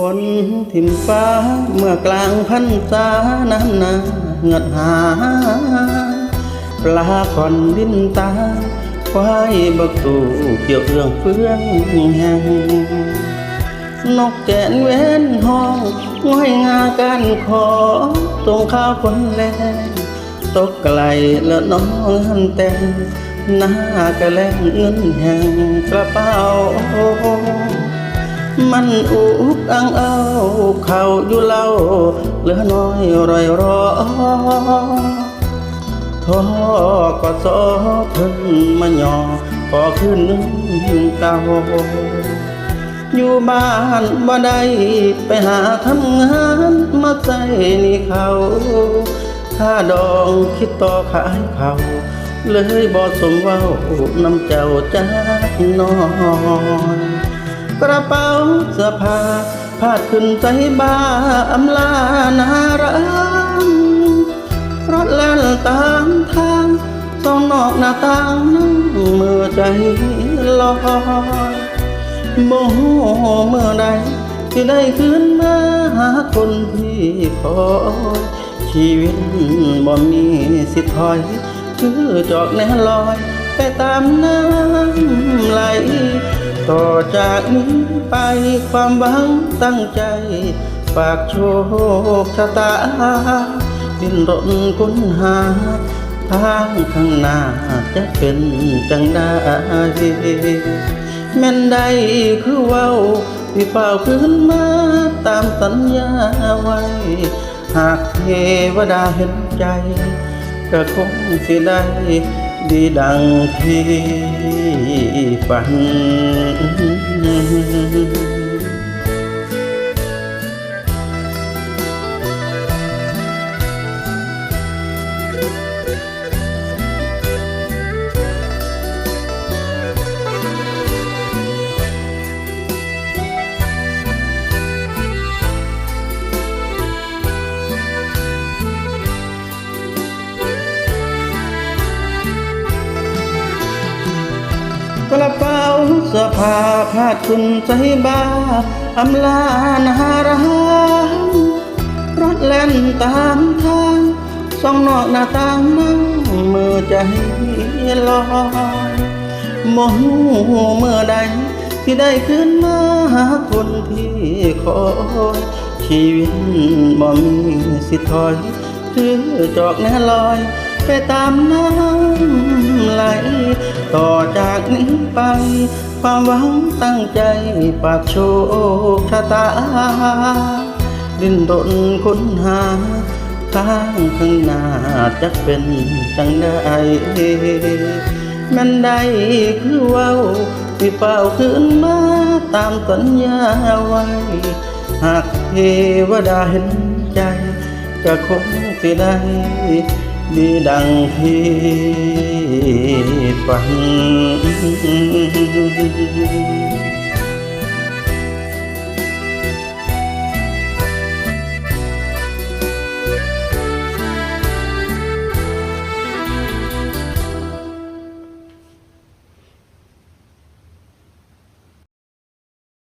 ฝนทิ่มฟ้าเมื่อกลางพันษาน้ำนาเงดหาปลาก่อนดินตาควายบักตูเกี่ยวเรื่องเฟื่องแหงนกแกนเว้นห้องง่อยงาการขอตรงข้าวคนแลงตกไกลแล้วน้องหันแต่งหน้ากะแลงเงินแห่งกระเป๋า มันอุกอังเอาเข้าอยู่เล่าเหลือน้อยรอยรอท่อก็ซอเพิ่นมาหยอขอขึ้นเก่าอยู่บ้านบ่ได้ไปหาทำงานมาใส่นี่เขาถ้าดองคิดต่อขายเขาเลยบ่สมว้าน้ำเจ้าจักน้อย กระเป๋าเสื้อผ้าพาดขึ้นใจบ้าอำลานารังรถแล่นตามทางส่องนอกหน้าต่างนั่งเมื่อใจลอยบ่ฮู้เมื่อใดที่ได้คืนมาหาคนที่คอยชีวิตบ่มีสิทธิ์ถอยคือจอกแน่ลอย ไปตามน้ำไหล ต่อจากนี้ไปความหวังตั้งใจ ฝากโชคชะตา ดินรนค้นหา ทางข้างหน้าจะเป็นจังได้แม่นใดคือเว้าที่เฝ้าคืนมาตามสัญญาไว้ หากเทวดาเห็นใจ ก็คงสิได้ ดีดังที่ฝัน ระเป๋าเสื้อผ้าพาดคุณใจบ้าอำลานารังรถแล่นตามทางส่องนอกหน้าต่างนั่งมือใจลอยมองเมื่อใดที่ได้ขึ้นมาหาคนที่คอยชีวิตบ่มีสิทถอย คือจอกแน่ลอย ไปตามน้ำ ไป ความหวังตั้งใจฝากโชคชะตา ดิ้นรนค้นหาทางข้างหน้าจะเป็นจังได้แมันได้คือเว้าที่เป่าขึ้นมาตามสัญญาไว้ หากเทวดาเห็นใจก็คงสิได้ ดีดังที่ฝัน